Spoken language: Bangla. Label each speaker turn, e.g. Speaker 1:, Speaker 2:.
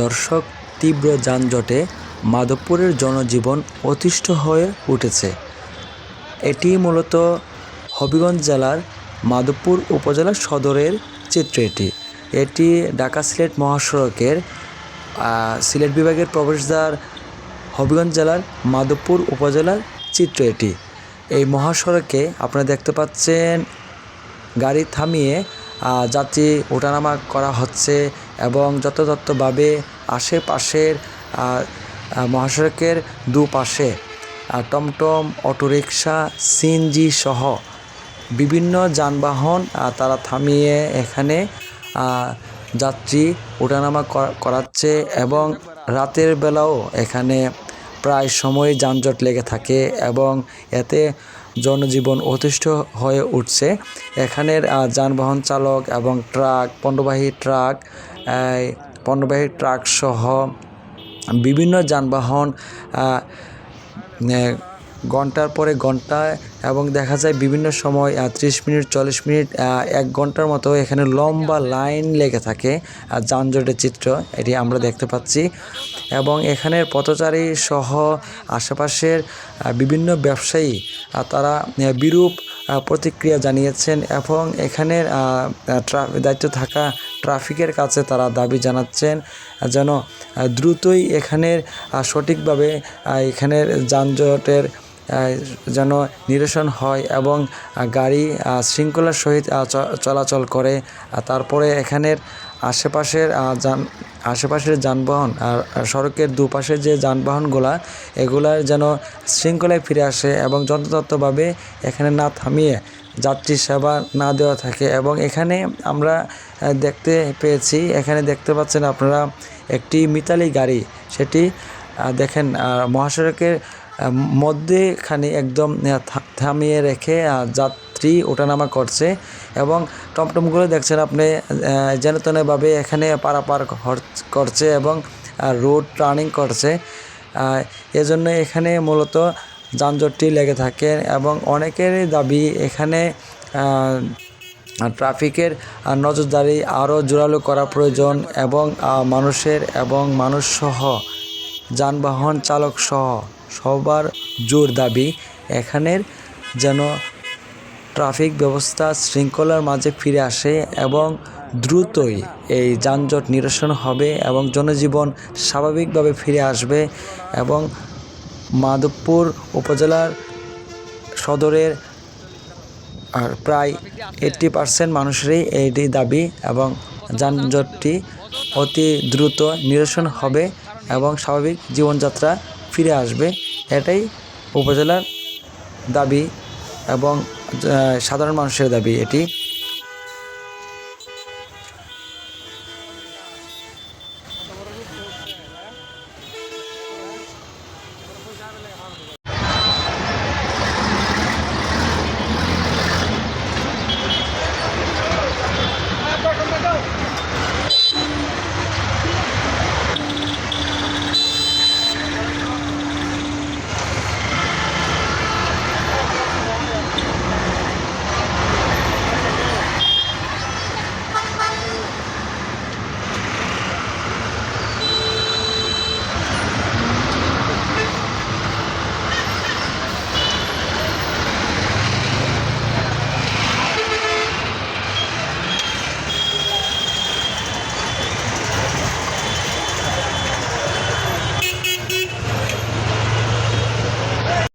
Speaker 1: দর্শক তীব্র যানজটে মাধবপুরের জনজীবন অতিষ্ঠ হয়ে উঠেছে। এটি মূলত হবিগঞ্জ জেলার মাধবপুর উপজেলা সদরের চিত্র এটি। এটি ঢাকা সিলেট মহাসড়কের সিলেট বিভাগের প্রবেশদ্বার হবিগঞ্জ জেলার মাধবপুর উপজেলার চিত্র এটি। এই মহাসড়কে আপনারা দেখতে পাচ্ছেন গাড়ি থামিয়ে যাত্রী ওঠানামা করা হচ্ছে। এবং যথাযথভাবে আশেপাশের মহাসড়কের দুপাশে টমটম, অটোরিকশা, সিএনজি সহ বিভিন্ন যানবাহন তারা থামিয়ে এখানে যাত্রী ওঠানামা করাচ্ছে এবং রাতের বেলাও এখানে প্রায় সময় যানজট লেগে থাকে এবং এতে জনজীবন অতিষ্ঠ হয়ে উঠছে। এখানের যানবাহন চালক এবং ট্রাক, পণ্যবাহী ট্রাক পণ্যবাহী ট্রাক সহ বিভিন্ন যানবাহন ঘণ্টার পরে ঘণ্টা এবং দেখা যায় বিভিন্ন সময় ত্রিশ মিনিট, চল্লিশ মিনিট এক ঘণ্টার মতো এখানে লম্বা লাইন লেগে থাকে যানজটের চিত্র, এটি আমরা দেখতে পাচ্ছি। এবং এখানের পথচারী সহ আশেপাশের বিভিন্ন ব্যবসায়ী তারা বিরূপ প্রতিক্রিয়া জানিয়েছেন এবং আহ, দায়িত্ব থাকা ট্রাফিকের কাছে তারা দাবি জানাচ্ছেন যেন দ্রুতই এখানের সঠিকভাবে এখানের যানজটের যেন নিরসন হয় এবং গাড়ি শৃঙ্খলার সহিত চলাচল করে। তারপরে এখানের আশেপাশের যান আশেপাশের যানবাহন আর সড়কের দুপাশে যে যানবাহনগুলা এগুলার যেন শৃঙ্খলায় ফিরে আসে এবং যথাযথভাবে এখানে না থামিয়ে যাত্রী সেবা না দেওয়া থাকে এবং এখানে আমরা দেখতে পেয়েছি এখানে দেখতে পাচ্ছেন আপনারা একটি মিতালি গাড়ি। সেটি দেখেন মহাসড়কের মধ্যেখানে একদম থামিয়ে রেখে আহ, যাত্রী ওঠানামা করছে এবং টমটমগুলো দেখছেন আপনি যেন তেনভাবে এখানে পারাপার করছে এবং রোড টার্নিং করছে। এজন্য এখানে মূলত যানজটটি লেগে থাকে এবং অনেকেরই দাবি এখানে ট্রাফিকের নজরদারি আরও জোরালো করা প্রয়োজন এবং মানুষের এবং মানুষসহ যানবাহন চালক সহ সবার জোর দাবি এখানের যেন ট্রাফিক ব্যবস্থা শৃঙ্খলার মাঝে ফিরে আসে এবং দ্রুতই এই যানজট নিরসন হবে এবং জনজীবন স্বাভাবিকভাবে ফিরে আসবে এবং মাধবপুর উপজেলার সদরের, আর প্রায় এইট্টি পার্সেন্ট মানুষেরই এইটি দাবি এবং যানজটটি অতি দ্রুত নিরসন হবে এবং স্বাভাবিক জীবনযাত্রা ফিরে আসবে। এটাই উপজেলার দাবি এবং সাধারণ মানুষের দাবি এটি।